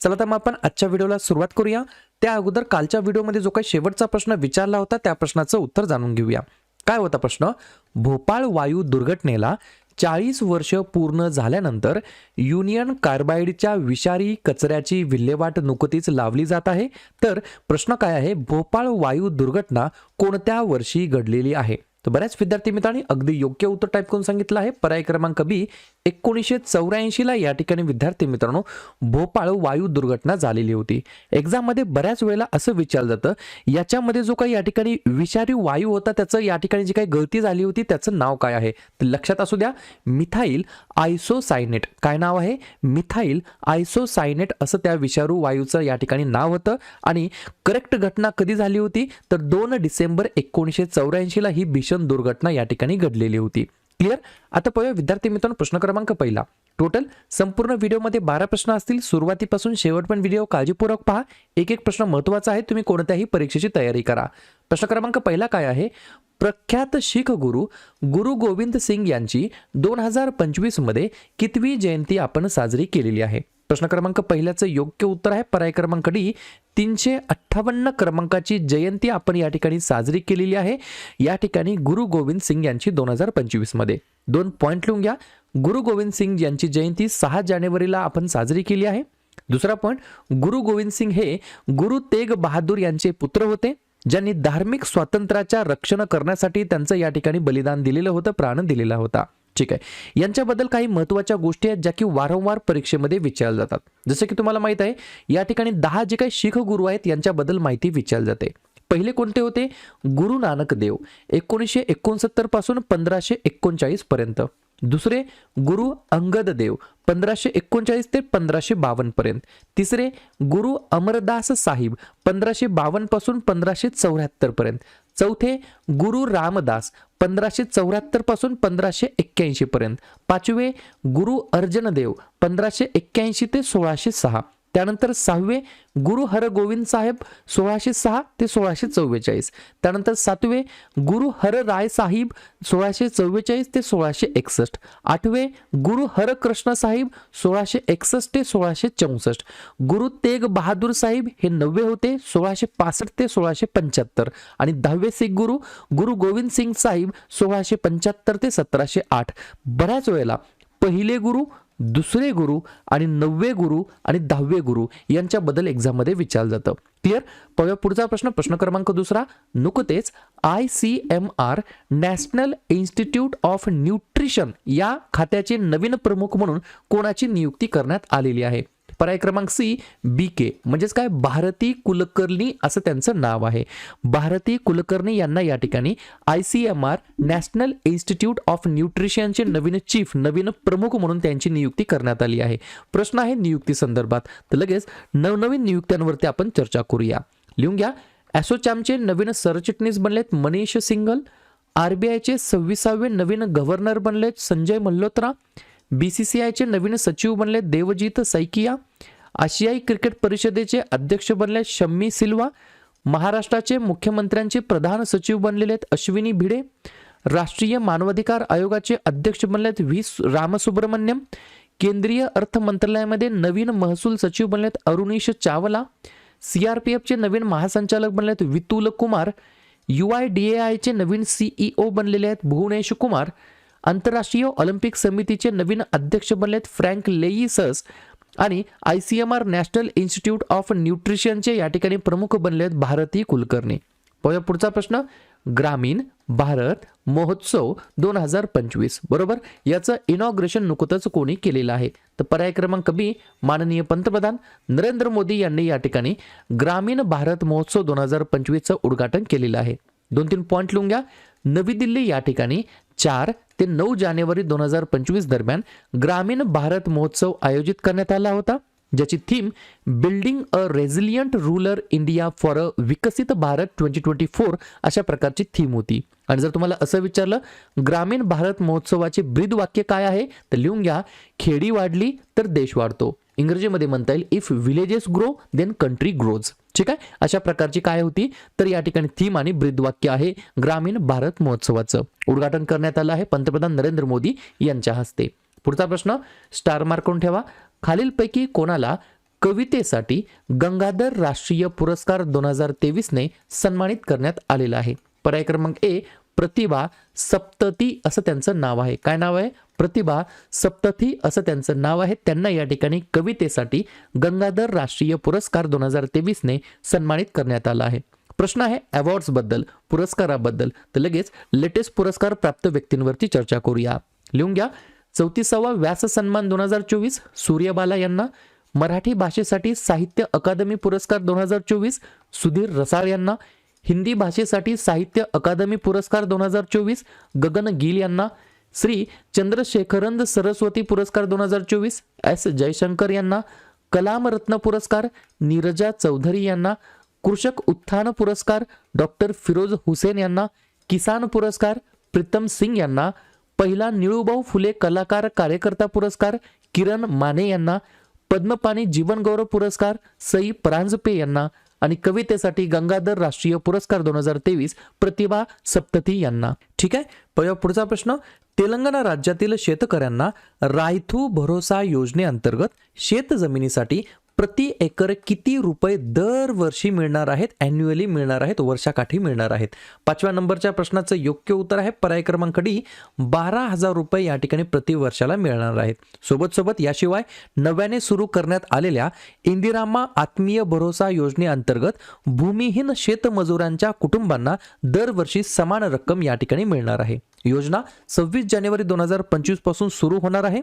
चला तर मग आपण आजच्या व्हिडिओला सुरुवात करूया. त्या अगोदर कालच्या व्हिडिओमध्ये जो काही शेवटचा प्रश्न विचारला होता त्या प्रश्नाचं उत्तर जाणून घेऊया. काय होता प्रश्न? भोपाळ वायू दुर्घटनेला चाळीस वर्ष पूर्ण झाल्यानंतर युनियन कार्बाईडच्या विषारी कचऱ्याची विल्हेवाट नुकतीच लावली जात आहे. तर प्रश्न काय आहे? भोपाळ वायू दुर्घटना कोणत्या वर्षी घडलेली आहे? तर बऱ्याच विद्यार्थी मित्रांनी अगदी योग्य उत्तर टाईप करून सांगितलं आहे. पर्याय क्रमांक बी एकोणीसशे चौऱ्याऐंशीला या ठिकाणी विद्यार्थी मित्रांनो भोपाळ वायू दुर्घटना झालेली होती. एक्झाममध्ये बऱ्याच वेळेला असं विचारलं जातं याच्यामध्ये जो काही या ठिकाणी विषारी वायू होता त्याचं या ठिकाणी जी काही गळती झाली होती त्याचं नाव काय आहे? तर लक्षात असू द्या मिथाईल आयसोसायनेट. काय नाव आहे? मिथाईल आयसोसायनेट असं त्या विषारू वायूचं या ठिकाणी नाव होतं. आणि करेक्ट घटना कधी झाली होती? तर दोन डिसेंबर एकोणीसशे चौऱ्याऐंशीला ही भीषण दुर्घटना या ठिकाणी घडलेली होती. क्लिअर आता पाहूया विद्यार्थी मित्रांनो प्रश्न क्रमांक पहिला. टोटल संपूर्ण व्हिडिओमध्ये बारा प्रश्न असतील. सुरुवातीपासून शेवटपर्यंत व्हिडिओ काळजीपूर्वक पहा. एक एक प्रश्न महत्त्वाचा आहे. तुम्ही कोणत्याही परीक्षेची तयारी करा. प्रश्न क्रमांक पहिला काय आहे? प्रख्यात शीख गुरु गुरु गोविंद सिंग यांची दोन हजार पंचवीसमध्ये कितवी जयंती आपण साजरी केलेली आहे? प्रश्न क्रमांक पहिल्याचं योग्य उत्तर आहे. पर्याय क्रमांक डी तीनशे अठ्ठावन्न क्रमांकाची जयंती आपण या ठिकाणी साजरी केलेली आहे. या ठिकाणी गुरु गोविंद सिंग यांची दोन हजार पंचवीसमध्ये दोन पॉईंट लिहून घ्या. गुरु गोविंद सिंग यांची जयंती सहा जानेवारीला आपण साजरी केली आहे. दुसरा पॉईंट गुरु गोविंद सिंग हे गुरु तेग बहादूर यांचे पुत्र होते ज्यांनी धार्मिक स्वातंत्र्याच्या रक्षण करण्यासाठी त्यांचं या ठिकाणी बलिदान दिलेलं होतं प्राण दिलेला होता. ठीक आहे. यांच्याबद्दल काही महत्त्वाच्या गोष्टी आहेत ज्या की वारंवार परीक्षेमध्ये विचारल्या जातात. जसं की तुम्हाला माहीत आहे या ठिकाणी दहा जे काही शीख गुरु आहेत यांच्याबद्दल माहिती विचारली जाते. पहिले कोणते होते? गुरु नानक देव एकोणीसशे एकोणसत्तरपासून पंधराशे एकोणचाळीस पर्यंत. दुसरे गुरु अंगद देव पंधराशे एकोणचाळीस ते पंधराशे बावन्न पर्यंत. तिसरे गुरु अमरदास साहिब पंधराशे बावन्नपासून पंधराशे चौऱ्याहत्तर पर्यंत. चौथे गुरु रामदास पंधराशे चौऱ्याहत्तरपासून पंधराशे एक्क्याऐंशी पर्यंत. पाचवे गुरु अर्जनदेव पंधराशे एक्क्याऐंशी ते सोळाशे सहा. त्यानंतर सहावे गुरु हरगोविंद साहेब सोळाशे सहा ते सोळाशे चव्वेचाळीस. त्यानंतर सातवे गुरु हर राय साहिब सोळाशे चव्वेचाळीस ते सोळाशे एकसष्ट. आठवे गुरु हर कृष्ण साहिब सोळाशे एकसष्ट ते सोळाशे चौसष्ट. गुरु तेग बहादूर साहिब हे नववे होते सोळाशे पासष्ट ते सोळाशे पंच्याहत्तर. आणि दहावे सिख गुरु गुरु गोविंद सिंग साहिब सोळाशे पंच्याहत्तर ते सतराशे आठ. बऱ्याच वेळेला पहिले गुरु दुसरे गुरु आणि नववे गुरु आणि दहावे गुरु यांच्याबद्दल एक्झाममध्ये विचारलं जातं. क्लिअर पाहूया पुढचा प्रश्न. प्रश्न क्रमांक दुसरा. नुकतेच I C M R national institute of nutrition या खात्याचे नवीन प्रमुख म्हणून कोणाची नियुक्ती करण्यात आलेली आहे? पर्याय क्रमांक सी बी के. म्हणजेच काय? भारती कुलकर्णी असं त्यांचं नाव आहे. भारती कुलकर्णी यांना या ठिकाणी I C M R national institute of न्यूट्रिशनचे नवीन चीफ नवीन प्रमुख म्हणून त्यांची नियुक्ती करण्यात आली आहे. प्रश्न आहे नियुक्ती संदर्भात. तर लगेच नवनवीन नियुक्त्यांवरती आपण चर्चा करूया. लिहून घ्या. ॲसोचॅमचे नवीन सरचिटणीस बनलेत मनीष सिंगल. आर बी आयचे सव्वीसावे नवीन गव्हर्नर बनलेत Sanjay Malhotra. B C C आयचे नवीन सचिव बनले देवजीत सैकिया. आशियाई क्रिकेट परिषदेचे अध्यक्ष बनले शम्मी सिल्वा महाराष्ट्राचे मुख्यमंत्र्यांचे प्रधान सचिव बनलेले आहेत अश्विनी भिडे राष्ट्रीय मानवाधिकार आयोगाचे अध्यक्ष बनलेत व्ही. रामसुब्रमण्यम केंद्रीय अर्थ मंत्रालयामध्ये नवीन महसूल सचिव बनलेत Arunish Chawla C R P एफचे नवीन महासंचालक बनलेत Vitul Kumar U I D A आयचे नवीन सीईओ बनलेले आहेत भुवनेश कुमार आंतरराष्ट्रीय ऑलिम्पिक समितीचे नवीन अध्यक्ष बनलेत फ्रँक लेईसस आणि I C M R national institute of न्यूट्रिशनचे या ठिकाणी प्रमुख बनले आहेत भारती कुलकर्णी. पाहूया पुढचा प्रश्न. ग्रामीण भारत महोत्सव दोन हजार पंचवीस बरोबर? याचं इनॉग्रेशन नुकतंच कोणी केलेलं आहे? तर पर्याय क्रमांक बी माननीय पंतप्रधान नरेंद्र मोदी यांनी या ठिकाणी ग्रामीण भारत महोत्सव दोन हजार पंचवीसचं उद्घाटन केलेलं आहे. दोन तीन पॉईंट लिहून घ्या. नवी दिल्ली या ठिकाणी चार ते नऊ जानेवारी दोन हजार पंचवीस दरम्यान ग्रामीण भारत महोत्सव आयोजित करण्यात आला होता ज्याची theme building a resilient rural India for a Viksit Bharat twenty twenty four अशा प्रकारची थीम होती. आणि जर तुम्हाला असं विचारलं ग्रामीण भारत महोत्सवाचे ब्रीद वाक्य काय आहे? तर लिहून घ्या खेडी वाढली तर देश वाढतो. इंग्रजीमध्ये म्हणता येईल if villages grow then country grows ठीक आहे? अशा प्रकारची काय होती? तर या ठिकाणी थीम आणि ब्रीदवाक्य आहे ग्रामीण भारत महोत्सवाचं. उद्घाटन करण्यात आलं आहे पंतप्रधान नरेंद्र मोदी यांच्या हस्ते. पुढचा प्रश्न स्टार मार्क करून ठेवा? खालीलपैकी कोणाला कवितेसाठी गंगाधर राष्ट्रीय पुरस्कार दोन हजार तेवीसने सन्मानित करण्यात आलेला आहे? पर्याय क्रमांक ए प्रतिभा सप्तती असं त्यांचं नाव आहे. काय नाव आहे? प्रतिभा सप्तथी असं त्यांचं नाव आहे. त्यांना या ठिकाणी कवितेसाठी गंगाधर राष्ट्रीय पुरस्कार दोन हजार तेवीसने सन्मानित करण्यात आला आहे. प्रश्न आहे अवॉर्ड्सबद्दल पुरस्काराबद्दल. तर लगेच लेटेस्ट पुरस्कार प्राप्त व्यक्तींवरती चर्चा करूया. लिहून घ्या. चौतीसावा व्यास सन्मान दोन हजार चोवीस सूर्यबाला यांना. मराठी भाषेसाठी साहित्य अकादमी पुरस्कार दोन हजार चोवीस सुधीर रसाळ यांना. हिंदी भाषेसाठी साहित्य अकादमी पुरस्कार दोन हजार चोवीस गगन गिल यांना. श्री चंद्रशेखरंद सरस्वती पुरस्कार दोन हजार चोवीस एस जयशंकर यांना कलामरत्न पुरस्कार नीरजा चौधरी यांना कृषक उत्थान पुरस्कार डॉक्टर फिरोज हुसेन यांना किसान पुरस्कार प्रीतम सिंग यांना पहिला निळूभाऊ फुले कलाकार कार्यकर्ता पुरस्कार किरण माने यांना पद्मपाणी जीवनगौरव पुरस्कार सई परांजपे यांना आणि कवितेसाठी गंगाधर राष्ट्रीय पुरस्कार दोन हजार तेवीस प्रतिभा सप्तती यांना. ठीक आहे? पुढचा प्रश्न तेलंगणा राज्यातील शेतकऱ्यांना रायथू भरोसा योजनेअंतर्गत शेत जमिनीसाठी प्रति एकर किती रुपये दरवर्षी मिळणार आहेत? अॅन्युअली मिळणार आहेत? वर्षाकाठी मिळणार आहेत? पाचव्या नंबरच्या प्रश्नाचं योग्य उत्तर आहे. पर्याय क्रमांक डी बारा हजार रुपये या ठिकाणी प्रति वर्षाला मिळणार आहेत. सोबत सोबत याशिवाय नव्याने सुरू करण्यात आलेल्या इंदिरामा आत्मीय भरोसा योजनेअंतर्गत भूमिहीन शेतमजुरांच्या कुटुंबांना दरवर्षी समान रक्कम या ठिकाणी मिळणार आहे. योजना सव्वीस जानेवारी दोन हजार पंचवीसपासून सुरू होणार आहे.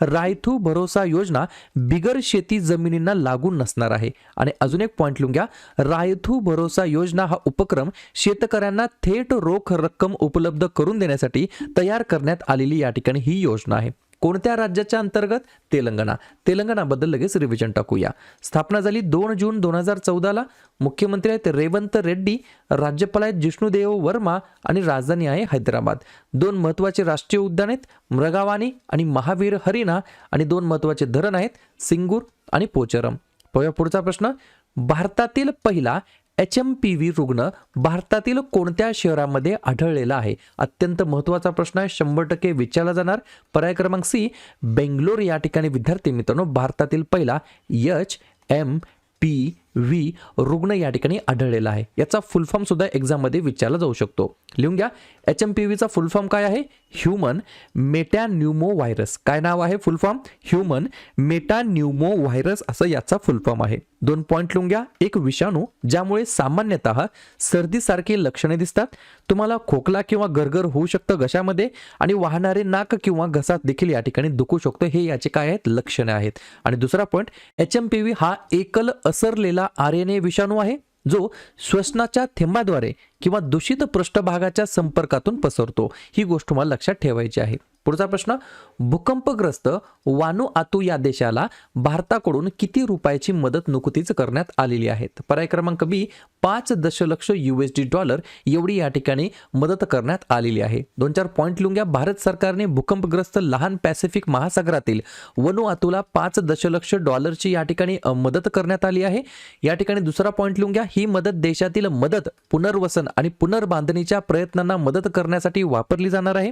रायथू भरोसा योजना बिगर शेती जमिनींना लागू नसणार आहे. आणि अजून एक पॉईंट लिहून घ्या. रायथू भरोसा योजना हा उपक्रम शेतकऱ्यांना थेट रोख रक्कम उपलब्ध करून देण्यासाठी तयार करण्यात आलेली या ठिकाणी ही योजना आहे. कोणत्या राज्याच्या अंतर्गत? तेलंगणा. तेलंगणाबद्दल लगेच रिव्हिजन टाकूया. स्थापना झाली दोन जून दोन हजार चौदाला. मुख्यमंत्री आहेत रेवंत रेड्डी राज्यपाल आहेत जिष्णुदेव वर्मा आणि राजधानी आहे हैदराबाद. दोन महत्त्वाचे राष्ट्रीय उद्यान आहेत मृगावानी आणि महावीर हरिणा आणि दोन महत्त्वाचे धरण आहेत सिंगूर आणि पोचरम. पुढचा प्रश्न. भारतातील पहिला एच एम पी व्ही रुग्ण भारतातील कोणत्या शहरामध्ये आढळलेला आहे? अत्यंत महत्त्वाचा प्रश्न आहे. शंभर टक्के विचारला जाणार. पर्याय क्रमांक सी बेंगलोर या ठिकाणी विद्यार्थी मित्रांनो भारतातील पहिला एच एम पी व्ही रुग्ण या ठिकाणी आढळलेला आहे. याचा फुल सुद्धा एक्झाममध्ये विचारला जाऊ शकतो. लिहून घ्या. एच एम पी व्हीचा फुल फॉर्म काय आहे? ह्युमन मेटॅन्युमो व्हायरस काय नाव आहे full form human metapneumo virus असं याचा फुल फॉर्म आहे. दोन पॉईंट लिहून घ्या. एक विषाणू ज्यामुळे सामान्यतः सर्दीसारखी लक्षणे दिसतात. तुम्हाला खोकला किंवा गरगर होऊ शकतं घशामध्ये आणि वाहणारे नाक किंवा घसा देखील या ठिकाणी दुखू शकतो. हे याचे काय आहेत? लक्षणे आहेत. आणि दुसरा point H M P V हा एकल असरलेला आर एन ए विषाणू आहे जो श्वसनाच्या थेंबाद्वारे किंवा दूषित पृष्ठभागाच्या संपर्कातून पसरतो. ही गोष्ट मला लक्षात ठेवायची आहे. पुढचा प्रश्न भूकंपग्रस्त वानुआतू या देशाला भारताकडून किती रुपयाची मदत नुकतीच करण्यात आलेली आहे? पर्याय क्रमांक बी पाच दशलक्ष डी डॉलर एवढी या ठिकाणी मदत करण्यात आलेली आहे. दोन चार पॉईंट लिहून घ्या भारत सरकारने भूकंपग्रस्त लहान पॅसिफिक महासागरातील वनुआतूला पाच दशलक्ष डॉलरची या ठिकाणी मदत करण्यात आली आहे. या ठिकाणी दुसरा पॉईंट लिहून घ्या ही मदत देशातील मदत पुनर्वसन आणि पुनर्बांधणीच्या प्रयत्नांना मदत करण्यासाठी वापरली जाणार आहे.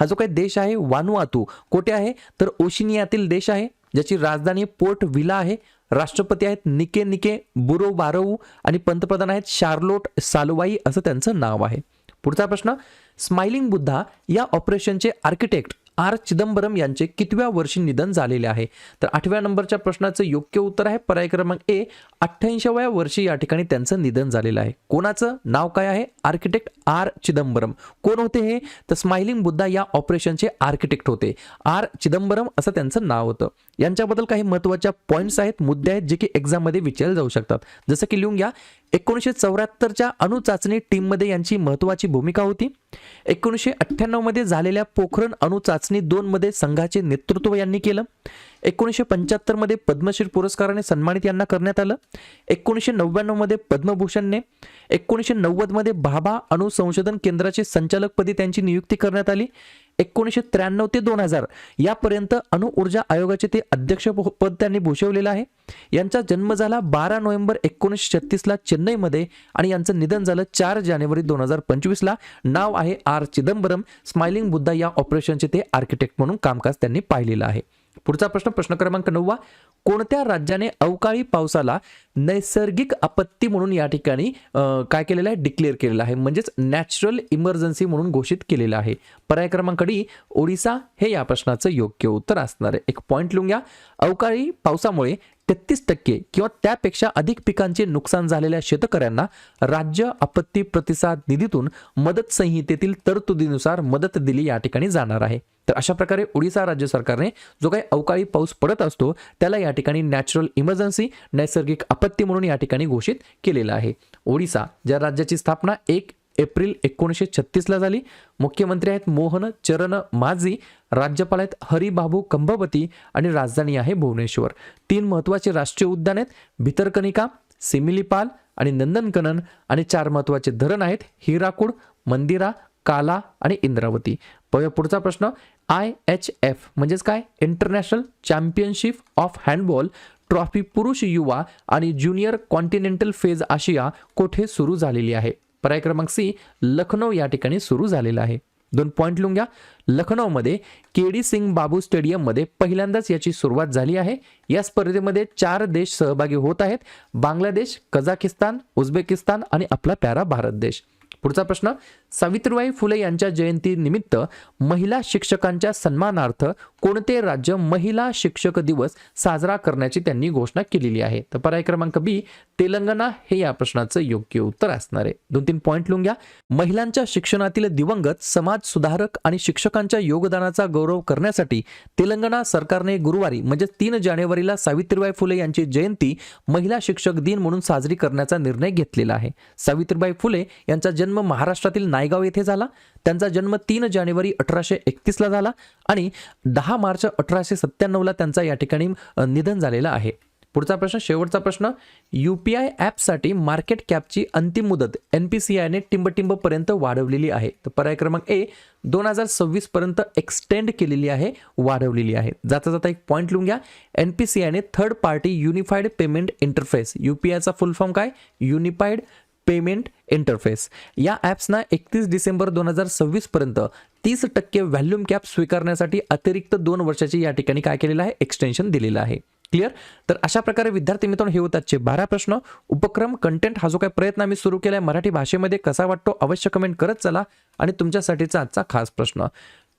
हा जो काही देश आहे वानुआतू कोठे आहे? तर ओशिनियातील देश आहे ज्याची राजधानी पोर्ट विला आहे. राष्ट्रपती आहेत निके निके बुरो बारवू आणि पंतप्रधान आहेत शार्लोट सालवाई असं त्यांचं नाव आहे. पुढचा प्रश्न स्माइलिंग बुद्धा या ऑपरेशनचे आर्किटेक्ट आर चिदंबरम यांचे कितव्या वर्षी निधन झालेले आहे? तर आठव्या नंबरच्या प्रश्नाचं योग्य उत्तर आहे पर्याय क्रमांक ए. अठ्ठ्याऐंशीव्या वर्षी या ठिकाणी त्यांचं निधन झालेलं आहे. कोणाचं? नाव काय आहे? Architect R Chidambaram. कोण होते हे? तर स्माइलिंग बुद्धा या ऑपरेशनचे आर्किटेक्ट होते. आर चिदंबरम असं त्यांचं नाव होतं. यांच्याबद्दल काही महत्त्वाच्या पॉईंट्स आहेत मुद्दे आहेत जे की एक्झाममध्ये विचारले जाऊ शकतात. जसं की लिहून घ्या. एकोणीसशे चौऱ्याहत्तरच्या अणुचाचणी टीममध्ये यांची महत्त्वाची भूमिका होती. एकोणीसशे अठ्ठ्याण्णवमध्ये झालेल्या पोखरण अणुचाचणी दोनमध्ये संघाचे नेतृत्व यांनी केलं. एकोणीसशे पंच्याहत्तरमध्ये पद्मश्री पुरस्काराने सन्मानित यांना करण्यात आलं. एकोणीसशे नव्याण्णवमध्ये पद्मभूषणने एकोणीसशे नव्वदमध्ये भाभा अणु संशोधन केंद्राचे संचालकपदी त्यांची नियुक्ती करण्यात आली. एकोणीसशे त्र्याण्णव ते दोन हजार यापर्यंत अणुऊर्जा आयोगाचे ते अध्यक्ष पद त्यांनी भूषवलेलं आहे. यांचा जन्म झाला बारा नोव्हेंबर एकोणीसशे छत्तीसला चेन्नईमध्ये आणि यांचं निधन झालं चार जानेवारी दोन हजार पंचवीसला. नाव आहे आर चिदंबरम. स्माइलिंग बुद्धा या ऑपरेशनचे ते आर्किटेक्ट म्हणून कामकाज त्यांनी पाहिलेलं आहे. पुढचा प्रश्न प्रश्न क्रमांक नववा. कोणत्या राज्याने अवकाळी पावसाला नैसर्गिक आपत्ती म्हणून या ठिकाणी काय केलेलं आहे? डिक्लेअर केलेलं आहे. म्हणजेच नॅचरल इमर्जन्सी म्हणून घोषित केलेलं आहे. पर्याय क्रमांक डी ओडिसा हे या प्रश्नाचं योग्य उत्तर असणार आहे. एक पॉईंट लिहून घ्या अवकाळी पावसामुळे तेहतीस टक्के किंवा त्यापेक्षा अधिक पिकांचे नुकसान झालेल्या शेतकऱ्यांना राज्य आपत्ती प्रतिसाद निधीतून मदत संहितेतील तरतुदीनुसार मदत दिली या ठिकाणी जाणार आहे. तर अशा प्रकारे ओडिसा राज्य सरकारने जो काही अवकाळी पाऊस पडत असतो त्याला या ठिकाणी नॅचरल इमर्जन्सी नैसर्गिक आपत्ती म्हणून या ठिकाणी घोषित केलेलं आहे. ओडिसा ज्या राज्याची स्थापना एक एप्रिल एकोणीसशे छत्तीसला झाली. मुख्यमंत्री आहेत मोहन चरण माझी राज्यपाल आहेत हरिबाबू कंभवती आणि राजधानी आहे भुवनेश्वर. तीन महत्त्वाचे राष्ट्रीय उद्यान आहेत. भितरकनिका सिमिलीपाल आणि नंदनकनन आणि चार महत्त्वाचे धरण आहेत. हिराकूड मंदिरा काला आणि इंद्रावती. पुढचा प्रश्न आय एच एफ म्हणजेच काय? International championship of handball trophy पुरुष युवा आणि ज्युनियर कॉन्टिनेंटल फेज आशिया कोठे सुरू झालेली आहे? पर्याय क्रमांक सी लखनौ या ठिकाणी सुरू झालेला आहे. दोन पॉईंट लिहून घ्या. लखनौमध्ये के डी सिंग बाबू स्टेडियममध्ये पहिल्यांदाच याची सुरुवात झाली आहे. या स्पर्धेमध्ये चार देश सहभागी होत आहेत. बांगलादेश कझाकिस्तान उझबेकिस्तान आणि आपला प्यारा भारत देश. पुढचा प्रश्न सावित्रीबाई फुले यांच्या जयंती निमित्त महिला शिक्षकांच्या सन्मानार्थ कोणते राज्य महिला शिक्षक दिवस साजरा करण्याची त्यांनी घोषणा केलेली आहे? तर पर्याय क्रमांक बी तेलंगणा हे या प्रश्नाचं योग्य उत्तर असणार आहे. दोन तीन पॉईंट लिहून घ्या. महिलांच्या शिक्षणातील दिवंगत समाज सुधारक आणि शिक्षकांच्या योगदानाचा गौरव करण्यासाठी तेलंगणा सरकारने गुरुवारी म्हणजे तीन जानेवारीला सावित्रीबाई फुले यांची जयंती महिला शिक्षक दिन म्हणून साजरी करण्याचा निर्णय घेतलेला आहे. सावित्रीबाई फुले यांचा जन्म महाराष्ट्रातील नायगाव येथे झाला. त्यांचा जन्म तीन जानेवारी अठराशे एकतीसला झाला आणि दहा मार्च अठराशे सत्त्याण्णवला त्यांचा या ठिकाणी निधन झालेलं आहे. पुढचा प्रश्न शेवटचा प्रश्न. यू पी आय ॲपसाठी मार्केट कॅपची अंतिम मुदत एन पी सी आयने टिंबटिंबपर्यंत वाढवलेली आहे. तर पर्याय क्रमांक ए दोन हजार सव्वीसपर्यंत एक्सटेंड केलेली आहे वाढवलेली आहे. जाता जाता एक पॉईंट लिहून घ्या. N P C आयने third party unified payment interface U P आयचा फुल फॉर्म काय? Unified payment interface. या ॲप्सना एकतीस डिसेंबर दोन हजार सव्वीसपर्यंत तीस टक्के व्हॅल्यूम कॅप स्वीकारण्यासाठी अतिरिक्त दोन वर्षाची या ठिकाणी काय केलेलं आहे? एक्सटेन्शन दिलेलं आहे. क्लिअर तर अशा प्रकारे विद्यार्थी मित्रांनो हे होतात आजचे बारा प्रश्न. उपक्रम कंटेंट हा जो काही प्रयत्न आम्ही सुरू केला आहे मराठी भाषेमध्ये कसा वाटतो अवश्य कमेंट करत चला आणि तुमच्यासाठीचा आजचा खास प्रश्न.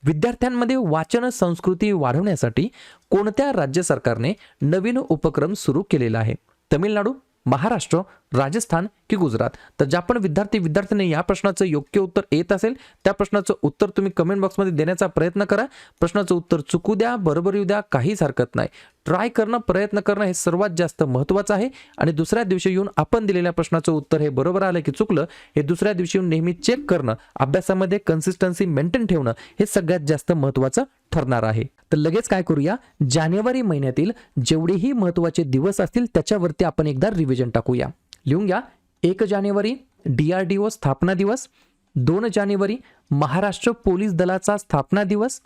विद्यार्थ्यांमध्ये वाचन संस्कृती वाढवण्यासाठी कोणत्या राज्य सरकारने नवीन उपक्रम सुरू केलेला आहे? तमिळनाडू महाराष्ट्र राजस्थान की गुजरात. तर ज्या पण विद्यार्थी विद्यार्थ्यांनी या प्रश्नाचं योग्य उत्तर येत असेल त्या प्रश्नाचं उत्तर तुम्ही कमेंट बॉक्समध्ये देण्याचा प्रयत्न करा. प्रश्नाचं उत्तर चुकू द्या बरोबर येऊ द्या काहीच हरकत नाही. ट्राय करणं प्रयत्न करणं हे सर्वात जास्त महत्त्वाचं आहे. आणि दुसऱ्या दिवशी येऊन आपण दिलेल्या प्रश्नाचं उत्तर हे बरोबर आलं की चुकलं हे दुसऱ्या दिवशी येऊन नेहमी चेक करणं अभ्यासामध्ये कन्सिस्टन्सी मेंटेन ठेवणं हे सगळ्यात जास्त महत्त्वाचं ठरणार आहे. तर लगेच काय करूया? जानेवारी महिन्यातील जेवढेही महत्त्वाचे दिवस असतील त्याच्यावरती आपण एकदा रिव्हिजन टाकूया. लिहून घ्या. एक जानेवारी डी आर डी ओ स्थापना दिवस. दोन जानेवारी महाराष्ट्र पोलीस दलाचा स्थापना दिवस.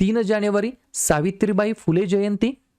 तीन जानेवारी सावित्रीबाई फुले जयंती.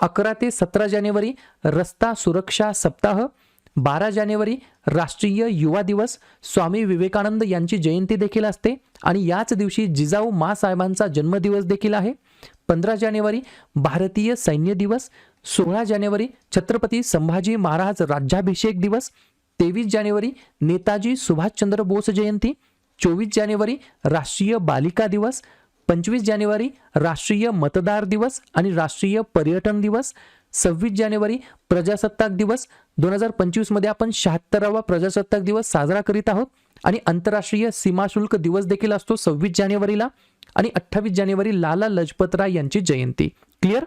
अकरा ते सतरा जानेवारी रस्ता सुरक्षा सप्ताह बारा जानेवारी राष्ट्रीय युवा दिवस स्वामी विवेकानंद यांची जयंती देखील असते आणि याच दिवशी जिजाऊ मासाहेबांचा जन्मदिवस देखील आहे. पंधरा जानेवारी भारतीय सैन्य दिवस सोळा जानेवारी छत्रपती संभाजी महाराज राज्याभिषेक दिवस तेवीस जानेवारी नेताजी सुभाषचंद्र बोस जयंती चोवीस जानेवारी राष्ट्रीय बालिका दिवस पंचवीस जानेवारी राष्ट्रीय मतदार दिवस आणि राष्ट्रीय पर्यटन दिवस. सव्वीस जानेवारी प्रजासत्ताक दिवस. दोन हजार पंचवीसमध्ये आपण शहात्तरावा प्रजासत्ताक दिवस साजरा करीत आहोत. आणि आंतरराष्ट्रीय सीमाशुल्क दिवस देखील असतो सव्वीस जानेवारीला. आणि अठ्ठावीस जानेवारी लाला लजपत राय यांची जयंती. क्लिअर